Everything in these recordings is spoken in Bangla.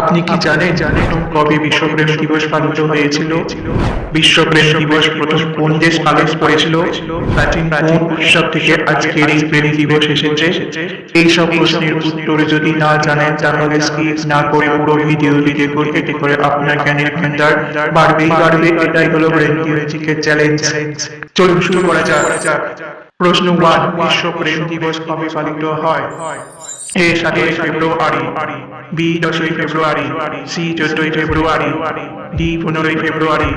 আপনি কি জানেন জানেন কবে বিশ্বপ্রেম দিবস পালিত হয়েছিল? বিশ্বপ্রেম দিবস প্রথম কোন দেশ পালন করেছিল? প্রাচীন কোন উৎসব থেকে আজকের এই প্রেম দিবস এসেছে? এই সব প্রশ্নের উত্তর যদি না জানেন, তাহলে স্কিপ না করে পুরো ভিডিওটি দেখুন। এতে করে আপনার জ্ঞানের ভান্ডার বাড়বেই বাড়বে। এটাই হলো ব্রেন টিউজিকের চ্যালেঞ্জ চলুন শুরু করা যাক। প্রশ্ন ওয়ান বিশ্ব প্রেম দিবস কবে পালিত হয়? এ সাতই ফেব্রুয়ারি বি দশই ফেব্রুয়ারি সি চোদ্দই ফেব্রুয়ারি ডি পনেরোই ফেব্রুয়ারি।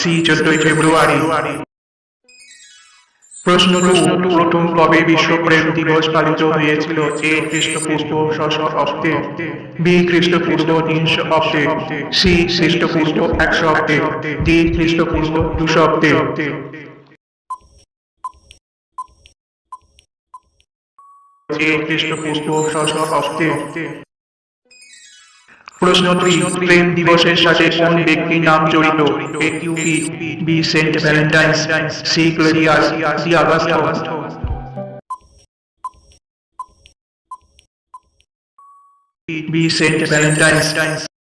সি চোদ্দই ফেব্রুয়ারি। প্রশ্ন প্রথম কবে বিশ্ব প্রেম দিবস পালিত হয়েছিল? এ খ্রিস্টপূর্ব ছশো অব্দে, বি খ্রিস্টপূর্ব তিনশো অব্দে, সি খ্রিস্টপূর্ব একশো অব্দে, ডি খ্রিস্টপূর্ব দুশো অব্দে। প্রশ্ন দুই প্রেম দিবসের সাথে কোন ব্যক্তির নাম জড়িত? A Cupid B, Saint Valentine's, C, ক্লেরিয়াস D August. B, Saint Valentine's.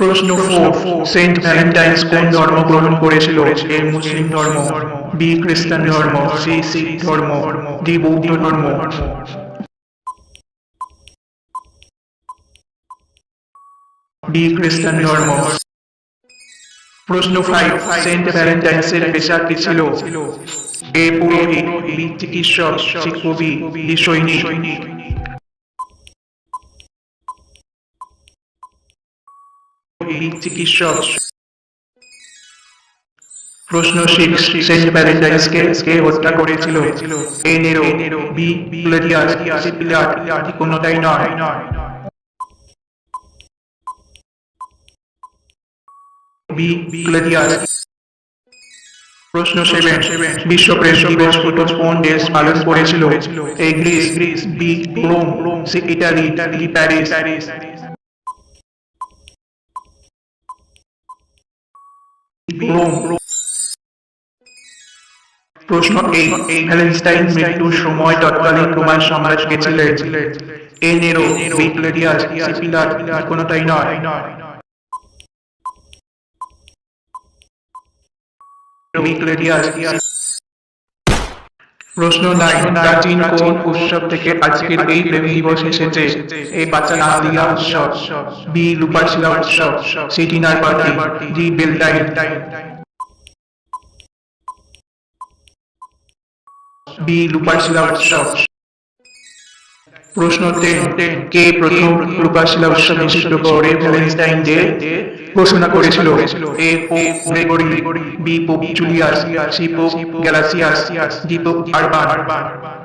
প্রশ্ন সেন্ট ভ্যালেন্টাইন্স কোন ধর্ম গ্রহণ করেছিল? এ মুসলিম ধর্ম, বি খ্রিস্টান ধর্ম, সি শিখ ধর্ম, ডি বৌদ্ধ ধর্ম। ডি খ্রিস্টান ধর্ম। প্রশ্ন ফাইভ সেন্ট ভ্যালেন্টাইন্সের পেশা কি ছিল? এ পুরোহিত বি চিকিৎসক সি সৈনিক। ডি চিকিৎসক। প্রশ্ন সিক্স সেন্ট ভ্যালেন্টাইন্সকে কে হত্যা করেছিল? এ নেরো বি প্লেডিয়াস সি পিলাট কোনোটাই নয়। বি প্লেডিয়াস প্রশ্ন সেভেন বিশ্ব প্রেস দিবস প্রথম কোন দেশ পালন করেছিল? A Greece Greece, B, Rome, C, Italy, D, Paris. প্রশ্ন এই ভ্যালেন্টাইন মৃত্যুর সময় তৎকালীন রোমান সম্রাট কে ছিলেন এ নেরো বি সিপিলার কোনটাই নয়। মিক্লেডিয়াস প্রশ্ন নাই প্রাচীন কোন উৎসব থেকে আজকের এই প্রেম দিবস এসেছে? এই বাচ্চা না দিয়া উৎসব, বি লুপাশিলা উৎসব সেটি নাই party, D Beltane B Lupercalia উৎসব। প্রশ্ন টেন কে প্রথম রূপাশিলা উৎসব করে ভ্যালেন্টাইন ডে ঘোষণা করেছিল? A Pope Gregory, B Pope Julius, C Pope Gelasius, D Pope Urban C Pope Gelasius উর্বরতার উৎসব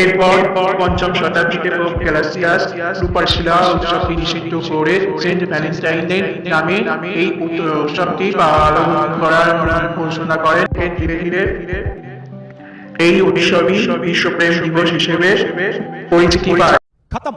এরপর পঞ্চম শতাব্দীতে পোপ ক্যালাসিয়াস রূপার শিলা উৎসবটি নিষিদ্ধ করে সেন্ট ভ্যালেন্টাইনের নামে এই উৎসবটি পালন করার ঘোষণা করেন। ধীরে ধীরে এই উৎসবই বিশ্বপ্রেম দিবস হিসেবে পরিচিতি পায়। খতম।